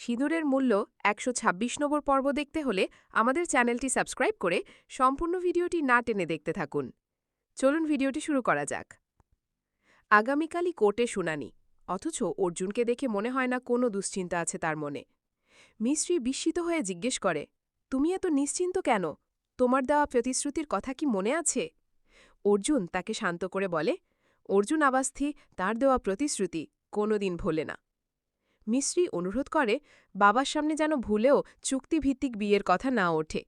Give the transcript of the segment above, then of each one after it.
সিঁদুরের মূল্য একশো ছাব্বিশ নম্বর পর্ব দেখতে হলে আমাদের চ্যানেলটি সাবস্ক্রাইব করে সম্পূর্ণ ভিডিওটি না টেনে দেখতে থাকুন। চলুন ভিডিওটি শুরু করা যাক। আগামীকালই কোর্টে শুনানি, অথচ অর্জুনকে দেখে মনে হয় না কোনো দুশ্চিন্তা আছে তার মনে। মিশ্রী বিস্মিত হয়ে জিজ্ঞেস করে, তুমি এত নিশ্চিন্ত কেন? তোমার দেওয়া প্রতিশ্রুতির কথা কি মনে আছে? অর্জুন তাকে শান্ত করে বলে, অর্জুন আবাস্থি, তার দেওয়া প্রতিশ্রুতি কোনোদিন ভোলে না। মিশ্রি অনুরোধ করে বাবার সামনে যেন ভুলেও চুক্তিভিত্তিক বিয়ের কথা না ওঠে।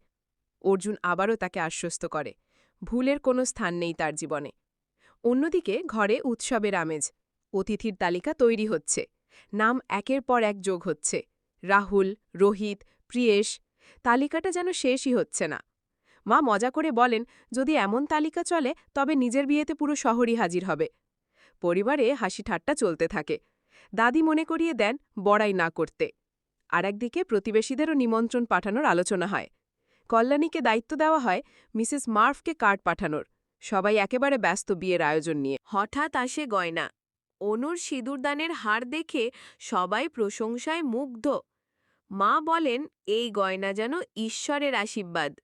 অর্জুন আবারও তাকে আশ্বস্ত করে, ভুলের কোনো স্থান নেই তার জীবনে। অন্যদিকে ঘরে উৎসবের আমেজ, অতিথির তালিকা তৈরি হচ্ছে, নাম একের পর এক যোগ হচ্ছে, রাহুল, রোহিত, প্রিয়েশ, তালিকাটা যেন শেষই হচ্ছে না। মা মজা করে বলেন, যদি এমন তালিকা চলে, তবে নিজের বিয়েতে পুরো শহরই হাজির হবে। পরিবারে হাসি ঠাট্টা চলতে থাকে। দাদি মনে করিয়ে দেন বড়াই না করতে। আর একদিকে প্রতিবেশীদেরও নিমন্ত্রণ পাঠানোর আলোচনা হয়। কল্যাণীকে দায়িত্ব দেওয়া হয় মিসেস মার্ফকে কার্ড পাঠানোর। সবাই একেবারে ব্যস্ত বিয়ের আয়োজন নিয়ে। হঠাৎ আসে গয়না। অনুর সিঁদুরদানের হার দেখে সবাই প্রশংসায় মুগ্ধ। মা বলেন, এই গয়না যেন ঈশ্বরের আশীর্বাদ।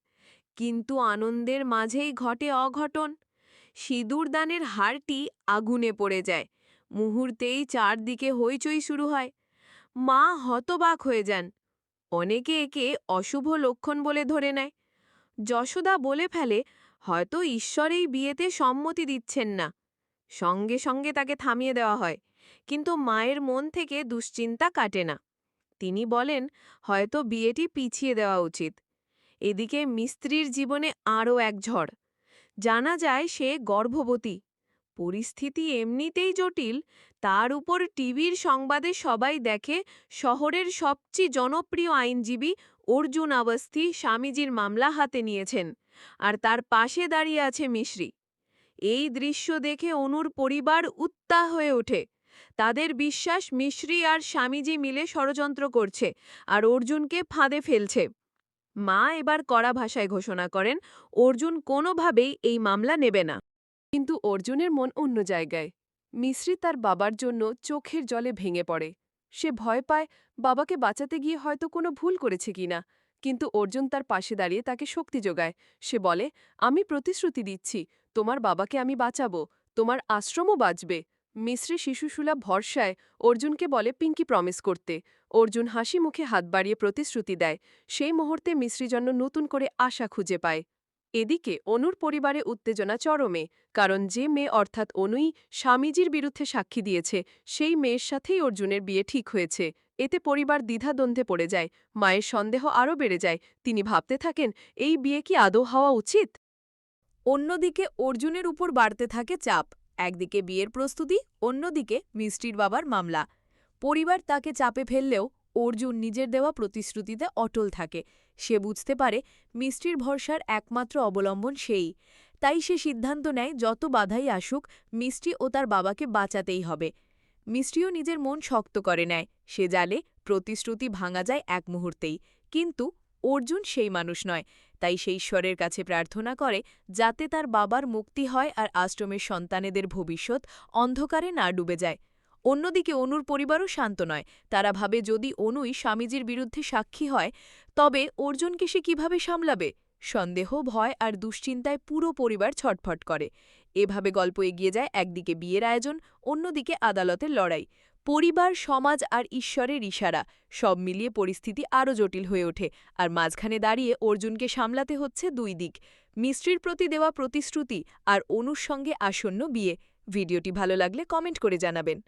কিন্তু আনন্দের মাঝেই ঘটে অঘটন। সিঁদুরদানের হারটি আগুনে পড়ে যায়। মুহূর্তেই চারদিকে হইচই শুরু হয়। মা হতবাক হয়ে যান। অনেকে একে অশুভ লক্ষণ বলে ধরে নেয়। যশোদা বলে ফেলে, হয়তো ঈশ্বর এই বিয়েতে সম্মতি দিচ্ছেন না। সঙ্গে সঙ্গে তাকে থামিয়ে দেওয়া হয়। কিন্তু মায়ের মন থেকে দুশ্চিন্তা কাটে না। তিনি বলেন, হয়তো বিয়েটি পিছিয়ে দেওয়া উচিত। এদিকে মিস্ত্রির জীবনে আরও এক ঝড়। জানা যায় সে গর্ভবতী। পরিস্থিতি এমনিতেই জটিল, তার উপর টিভির সংবাদে সবাই দেখে শহরের সবচেয়ে জনপ্রিয় আইনজীবী অর্জুন আবস্থি স্বামীজির মামলা হাতে নিয়েছেন আর তার পাশে দাঁড়িয়ে আছে মিশ্রি। এই দৃশ্য দেখে অনুর পরিবার উত্তাহ হয়ে ওঠে। তাদের বিশ্বাস মিশ্রি আর স্বামীজি মিলে ষড়যন্ত্র করছে আর অর্জুনকে ফাঁদে ফেলছে। মা এবার কড়া ভাষায় ঘোষণা করেন, অর্জুন কোনোভাবেই এই মামলা নেবে না। কিন্তু অর্জুনের মন অন্য জায়গায়। মিশ্রি তার বাবার জন্য চোখের জলে ভেঙে পড়ে। সে ভয় পায় বাবাকে বাঁচাতে গিয়ে হয়তো কোনো ভুল করেছে কিনা, কিন্তু অর্জুন তার পাশে দাঁড়িয়ে তাকে শক্তি যোগায়। সে বলে, আমি প্রতিশ্রুতি দিচ্ছি, তোমার বাবাকে আমি বাঁচাবো, তোমার আশ্রমও বাঁচবে। মিশ্রি শিশুসুলভ ভরসায় অর্জুনকে বলে পিঙ্কি প্রমিস করতে। অর্জুন হাসি মুখে হাত বাড়িয়ে প্রতিশ্রুতি দেয়। সেই মুহূর্তে মিশ্রি জন্য নতুন করে আশা খুঁজে পায়। এদিকে অনুর পরিবারে উত্তেজনা চরমে, কারণ যে মেয়ে অর্থাৎ অনুই স্বামীজির বিরুদ্ধে সাক্ষী দিয়েছে, সেই মেয়ের সাথেই অর্জুনের বিয়ে ঠিক হয়েছে। এতে পরিবার দ্বিধাদ্বন্দ্বে পড়ে যায়, মায়ের সন্দেহ আরও বেড়ে যায়। তিনি ভাবতে থাকেন, এই বিয়ে কি আদৌ হওয়া উচিত? অন্যদিকে অর্জুনের উপর বাড়তে থাকে চাপ। একদিকে বিয়ের প্রস্তুতি, অন্যদিকে মিষ্টির বাবার মামলা। পরিবার তাকে চাপে ফেললেও অর্জুন নিজের দেওয়া প্রতিশ্রুতিতে অটল থাকে। সে বুঝতে পারে মিষ্টির ভরসার একমাত্র অবলম্বন সেই। তাই সে সিদ্ধান্ত নেয়, যত বাধাই আসুক, মিষ্টি ও তার বাবাকে বাঁচাতেই হবে। মিষ্টিও নিজের মন শক্ত করে নেয়। সে জালে প্রতিশ্রুতি ভাঙা যায় এক মুহূর্তেই। কিন্তু অর্জুন সেই মানুষ নয়। তাই সে ঈশ্বরের কাছে প্রার্থনা করে, যাতে তার বাবার মুক্তি হয় আর আশ্রমের সন্তানেদের ভবিষ্যৎ অন্ধকারে না ডুবে যায়। অন্যদিকে অনুর পরিবারও শান্ত নয়। তারা ভাবে যদি অনুই স্বামীজির বিরুদ্ধে সাক্ষী হয়, তবে অর্জুনকে সে কীভাবে সামলাবে? সন্দেহ, ভয় আর দুশ্চিন্তায় পুরো পরিবার ছটফট করে। এভাবে গল্প এগিয়ে যায়, একদিকে বিয়ের আয়োজন, অন্যদিকে আদালতের লড়াই। পরিবার, সমাজ আর ঈশ্বরের ইশারা, সব মিলিয়ে পরিস্থিতি আরও জটিল হয়ে ওঠে আর মাঝখানে দাঁড়িয়ে অর্জুনকে সামলাতে হচ্ছে দুই দিক। মিস্ত্রির প্রতি দেওয়া প্রতিশ্রুতি আর অনুর সঙ্গে আসন্ন বিয়ে। ভিডিওটি ভালো লাগলে কমেন্ট করে জানাবেন।